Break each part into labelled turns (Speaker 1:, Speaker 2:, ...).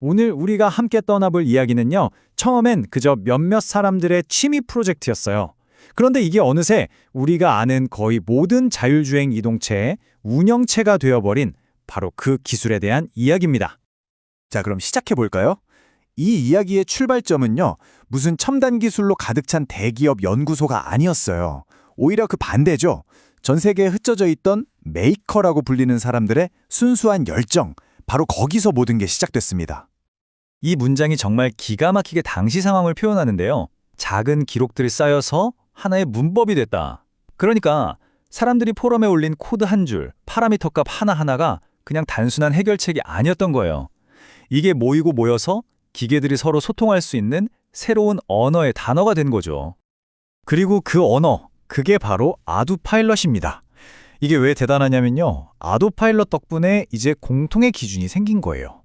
Speaker 1: 오늘 우리가 함께 떠나볼 이야기는요, 처음엔 그저 몇몇 사람들의 취미 프로젝트였어요. 그런데 이게 어느새 우리가 아는 거의 모든 자율주행 이동체의 운영체가 되어버린 바로 그 기술에 대한 이야기입니다.
Speaker 2: 자, 그럼 시작해 볼까요? 이 이야기의 출발점은요, 무슨 첨단 기술로 가득 찬 대기업 연구소가 아니었어요. 오히려 그 반대죠. 전 세계에 흩어져 있던 메이커라고 불리는 사람들의 순수한 열정, 바로 거기서 모든 게 시작됐습니다.
Speaker 1: 이 문장이 정말 기가 막히게 당시 상황을 표현하는데요. 작은 기록들이 쌓여서 하나의 문법이 됐다. 그러니까 사람들이 포럼에 올린 코드 한 줄, 파라미터 값 하나하나가 그냥 단순한 해결책이 아니었던 거예요. 이게 모이고 모여서 기계들이 서로 소통할 수 있는 새로운 언어의 단어가 된 거죠. 그리고 그 언어, 그게 바로 아두 파일럿입니다. 이게 왜 대단하냐면요. 아두 파일럿 덕분에 이제 공통의 기준이 생긴 거예요.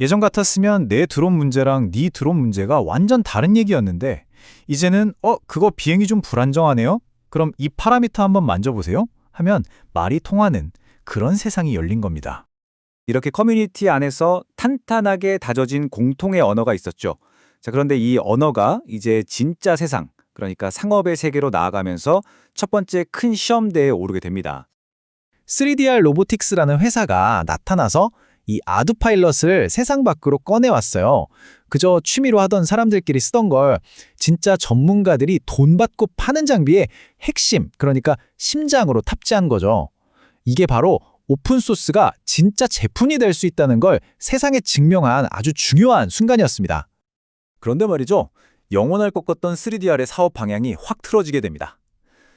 Speaker 1: 예전 같았으면 내 드론 문제랑 네 드론 문제가 완전 다른 얘기였는데 이제는 어 그거 비행이 좀 불안정하네요. 그럼 이 파라미터 한번 만져보세요. 하면 말이 통하는 그런 세상이 열린 겁니다.
Speaker 3: 이렇게 커뮤니티 안에서 탄탄하게 다져진 공통의 언어가 있었죠. 자, 그런데 이 언어가 이제 진짜 세상, 그러니까 상업의 세계로 나아가면서 첫 번째 큰 시험대에 오르게 됩니다.
Speaker 1: 3DR 로보틱스라는 회사가 나타나서 이 아두 파일럿을 세상 밖으로 꺼내왔어요. 그저 취미로 하던 사람들끼리 쓰던 걸 진짜 전문가들이 돈 받고 파는 장비의 핵심, 그러니까 심장으로 탑재한 거죠. 이게 바로 오픈소스가 진짜 제품이 될 수 있다는 걸 세상에 증명한 아주 중요한 순간이었습니다.
Speaker 3: 그런데 말이죠. 영원할 것 같던 3DR의 사업 방향이 확 틀어지게 됩니다.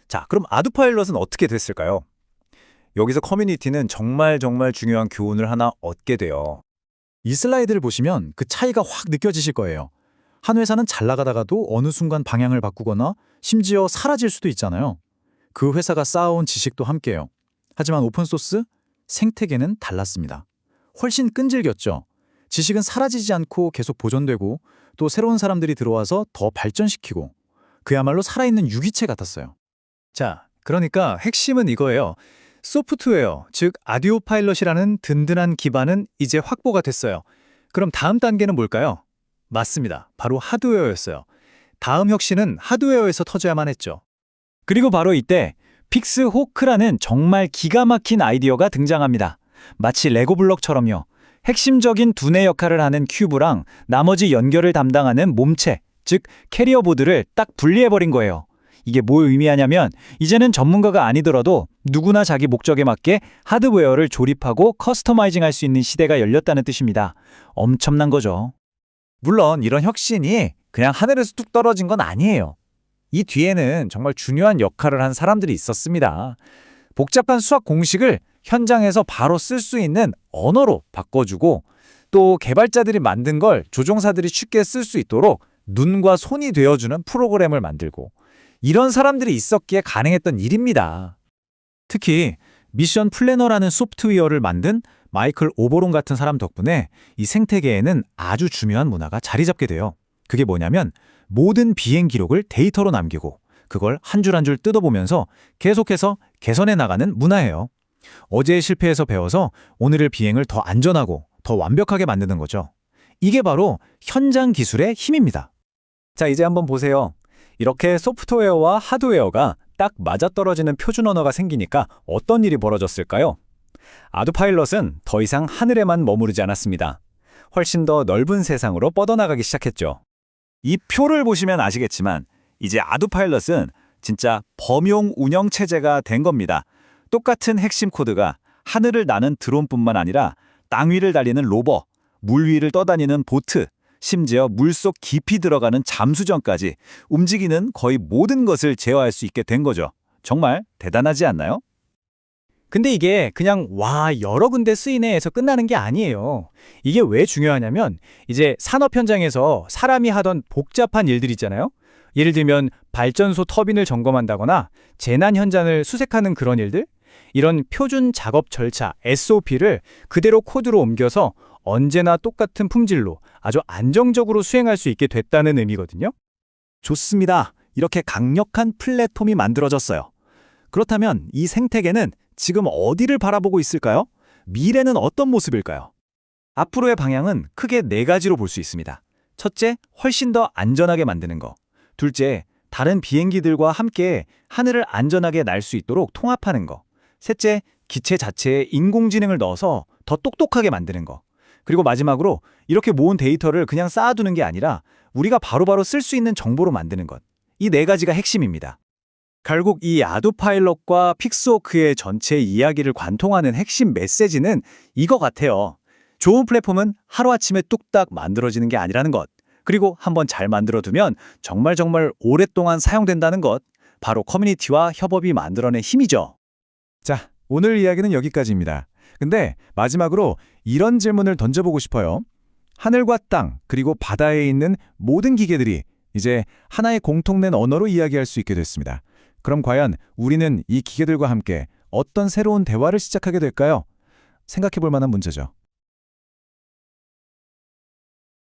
Speaker 3: 자, 그럼 아두파일럿은 어떻게 됐을까요? 여기서 커뮤니티는 정말 정말 중요한 교훈을 하나 얻게 돼요.
Speaker 1: 이 슬라이드를 보시면 그 차이가 확 느껴지실 거예요. 한 회사는 잘 나가다가도 어느 순간 방향을 바꾸거나 심지어 사라질 수도 있잖아요. 그 회사가 쌓아온 지식도 함께요. 하지만 오픈소스 생태계는 달랐습니다. 훨씬 끈질겼죠. 지식은 사라지지 않고 계속 보존되고 또 새로운 사람들이 들어와서 더 발전시키고 그야말로 살아있는 유기체 같았어요. 자, 그러니까 핵심은 이거예요. 소프트웨어, 즉 아디오 파일럿이라는 든든한 기반은 이제 확보가 됐어요. 그럼 다음 단계는 뭘까요? 맞습니다. 바로 하드웨어였어요. 다음 혁신은 하드웨어에서 터져야만 했죠. 그리고 바로 이때 픽스 호크라는 정말 기가 막힌 아이디어가 등장합니다. 마치 레고 블록처럼요. 핵심적인 두뇌 역할을 하는 큐브랑 나머지 연결을 담당하는 몸체, 즉 캐리어 보드를 딱 분리해버린 거예요. 이게 뭘 의미하냐면 이제는 전문가가 아니더라도 누구나 자기 목적에 맞게 하드웨어를 조립하고 커스터마이징 할 수 있는 시대가 열렸다는 뜻입니다. 엄청난 거죠.
Speaker 3: 물론 이런 혁신이 그냥 하늘에서 뚝 떨어진 건 아니에요. 이 뒤에는 정말 중요한 역할을 한 사람들이 있었습니다. 복잡한 수학 공식을 현장에서 바로 쓸 수 있는 언어로 바꿔주고 또 개발자들이 만든 걸 조종사들이 쉽게 쓸 수 있도록 눈과 손이 되어주는 프로그램을 만들고 이런 사람들이 있었기에 가능했던 일입니다.
Speaker 1: 특히 미션 플래너라는 소프트웨어를 만든 마이클 오보론 같은 사람 덕분에 이 생태계에는 아주 중요한 문화가 자리 잡게 돼요. 그게 뭐냐면 모든 비행 기록을 데이터로 남기고 그걸 한 줄 한 줄 뜯어보면서 계속해서 개선해 나가는 문화예요. 어제의 실패에서 배워서 오늘의 비행을 더 안전하고 더 완벽하게 만드는 거죠. 이게 바로 현장 기술의 힘입니다.
Speaker 3: 자, 이제 한번 보세요. 이렇게 소프트웨어와 하드웨어가 딱 맞아떨어지는 표준 언어가 생기니까 어떤 일이 벌어졌을까요? 아두파일럿은 더 이상 하늘에만 머무르지 않았습니다. 훨씬 더 넓은 세상으로 뻗어나가기 시작했죠. 이 표를 보시면 아시겠지만 이제 아두파일럿은 진짜 범용 운영 체제가 된 겁니다. 똑같은 핵심 코드가 하늘을 나는 드론뿐만 아니라 땅 위를 달리는 로버, 물 위를 떠다니는 보트, 심지어 물속 깊이 들어가는 잠수정까지 움직이는 거의 모든 것을 제어할 수 있게 된 거죠. 정말 대단하지 않나요?
Speaker 1: 근데 이게 그냥 와 여러 군데 쓰이네에서 끝나는 게 아니에요. 이게 왜 중요하냐면 이제 산업 현장에서 사람이 하던 복잡한 일들 있잖아요. 예를 들면 발전소 터빈을 점검한다거나 재난 현장을 수색하는 그런 일들 이런 표준 작업 절차 SOP를 그대로 코드로 옮겨서 언제나 똑같은 품질로 아주 안정적으로 수행할 수 있게 됐다는 의미거든요.
Speaker 2: 좋습니다. 이렇게 강력한 플랫폼이 만들어졌어요. 그렇다면 이 생태계는 지금 어디를 바라보고 있을까요? 미래는 어떤 모습일까요?
Speaker 3: 앞으로의 방향은 크게 네 가지로 볼 수 있습니다. 첫째, 훨씬 더 안전하게 만드는 거. 둘째, 다른 비행기들과 함께 하늘을 안전하게 날 수 있도록 통합하는 거. 셋째, 기체 자체에 인공지능을 넣어서 더 똑똑하게 만드는 거. 그리고 마지막으로 이렇게 모은 데이터를 그냥 쌓아두는 게 아니라 우리가 바로바로 쓸 수 있는 정보로 만드는 것. 이 네 가지가 핵심입니다. 결국 이 아두 파일럿과 픽스워크의 전체 이야기를 관통하는 핵심 메시지는 이거 같아요. 좋은 플랫폼은 하루아침에 뚝딱 만들어지는 게 아니라는 것. 그리고 한번 잘 만들어두면 정말 정말 오랫동안 사용된다는 것. 바로 커뮤니티와 협업이 만들어낸 힘이죠.
Speaker 2: 자, 오늘 이야기는 여기까지입니다. 근데 마지막으로 이런 질문을 던져보고 싶어요. 하늘과 땅, 그리고 바다에 있는 모든 기계들이 이제 하나의 공통된 언어로 이야기할 수 있게 됐습니다. 그럼 과연 우리는 이 기계들과 함께 어떤 새로운 대화를 시작하게 될까요? 생각해 볼 만한 문제죠.